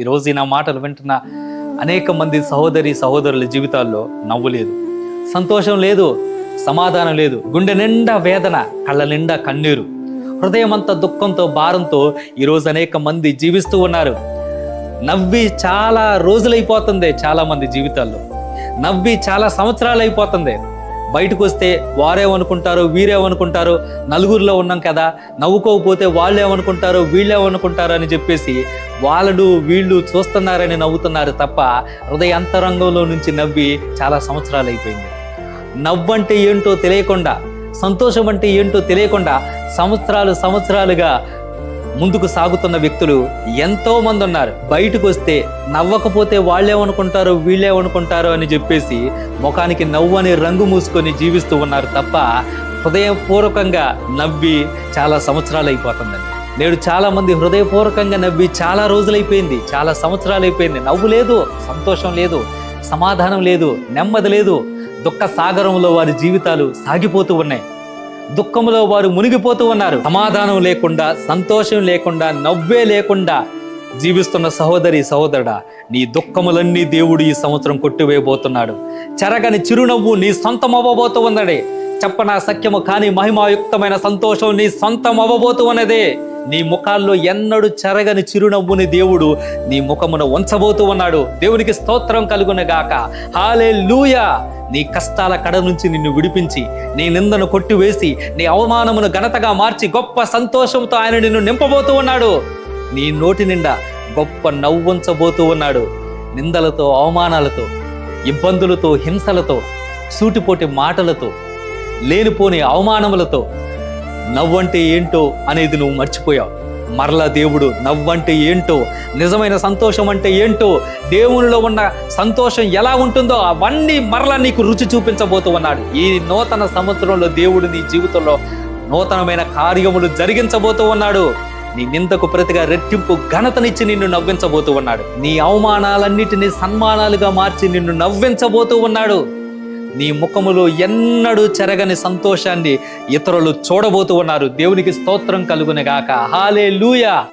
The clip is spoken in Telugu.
ఈరోజు నా మాటలు వింటున్న అనేక మంది సహోదరి సహోదరుల జీవితాల్లో నవ్వు లేదు. సంతోషం లేదు సమాధానం లేదు. గుండె నిండా వేదన కళ్ళ నిండా కన్నీరు. హృదయం అంతా దుఃఖంతో భారంతో ఈరోజు అనేక మంది జీవిస్తూ ఉన్నారు. నవ్వి చాలా రోజులైపోతుంది చాలా మంది జీవితాల్లో. నవ్వి చాలా సంవత్సరాలు అయిపోతుంది బయటకు వస్తే వారేమనుకుంటారు వీరేమనుకుంటారు నలుగురిలో ఉన్నాం కదా నవ్వుకోకపోతే వాళ్ళేమనుకుంటారు వీళ్ళేమనుకుంటారు అని చెప్పేసి వాళ్ళు వీళ్ళు చూస్తున్నారని నవ్వుతున్నారు తప్ప హృదయ అంతరంగంలో నుంచి నవ్వి చాలా సంవత్సరాలు అయిపోయింది. నవ్వంటే ఏంటో తెలియకుండా సంతోషం అంటే ఏంటో తెలియకుండా సంవత్సరాలు సంవత్సరాలుగా ముందుకు సాగుతున్న వ్యక్తులు ఎంతో మంది ఉన్నారు. బయటకు వస్తే నవ్వకపోతే వాళ్ళేమనుకుంటారో వీళ్ళేమనుకుంటారో అని చెప్పేసి ముఖానికి నవ్వు అని రంగు మూసుకొని జీవిస్తూ ఉన్నారు తప్ప హృదయపూర్వకంగా నవ్వి చాలా సంవత్సరాలు అయిపోతుందండి. నేడు చాలా మంది హృదయపూర్వకంగా నవ్వి చాలా రోజులైపోయింది. చాలా సంవత్సరాలు అయిపోయింది. నవ్వు లేదు సంతోషం లేదు సమాధానం లేదు నెమ్మది లేదు. దుఃఖ సాగరంలో వారి జీవితాలు సాగిపోతూ ఉన్నాయి. దుఃఖంలో వారు మునిగిపోతూ ఉన్నారు. సమాధానం లేకుండా సంతోషం లేకుండా నవ్వే లేకుండా జీవిస్తున్న సహోదరి సహోదరుడా నీ దుఃఖములన్నీ దేవుడు ఈ సంవత్సరం కొట్టివేయబోతున్నాడు. చెరగని చిరునవ్వు నీ సొంతం అవ్వబోతూ ఉన్నదే. చెప్పనా సత్యము కానీ మహిమాయుక్తమైన సంతోషం నీ సొంతం అవ్వబోతూ ఉన్నదే. నీ ముఖాల్లో ఎన్నడూ చెరగని చిరునవ్వుని దేవుడు నీ ముఖమున ఉంచబోతూ ఉన్నాడు. దేవునికి స్తోత్రం కలుగునగాక. హాలే నీ కష్టాల కడ నుంచి నిన్ను విడిపించి నీ నిందను కొట్టివేసి నీ అవమానమును ఘనతగా మార్చి గొప్ప సంతోషంతో ఆయన నిన్ను నింపబోతూ ఉన్నాడు. నీ నోటి నిండా గొప్ప నవ్వుంచబోతూ ఉన్నాడు. నిందలతో అవమానాలతో ఇబ్బందులతో హింసలతో సూటిపోటి మాటలతో లేనిపోని అవమానములతో నవ్వంటే ఏంటో అనేది నువ్వు మర్చిపోయావు. మరలా దేవుడు నవ్వంటే ఏంటో నిజమైన సంతోషం అంటే ఏంటో దేవునిలో ఉన్న సంతోషం ఎలా ఉంటుందో అవన్నీ మరలా నీకు రుచి చూపించబోతూ ఉన్నాడు ఈ నూతన సంవత్సరంలో దేవుడు నీ జీవితంలో నూతనమైన కార్యములు జరిగించబోతూ ఉన్నాడు నీ నిందకు ప్రతిగా రెట్టింపు ఘనతనిచ్చి నిన్ను నవ్వించబోతూ ఉన్నాడు నీ అవమానాలన్నిటినీ సన్మానాలుగా మార్చి నిన్ను నవ్వించబోతూ ఉన్నాడు నీ ముఖములో ఎన్నడూ చెరగని సంతోషాన్ని ఇతరులు చూడబోతూ ఉన్నారు. దేవునికి స్తోత్రం కలుగునగాక. హాలే లూయా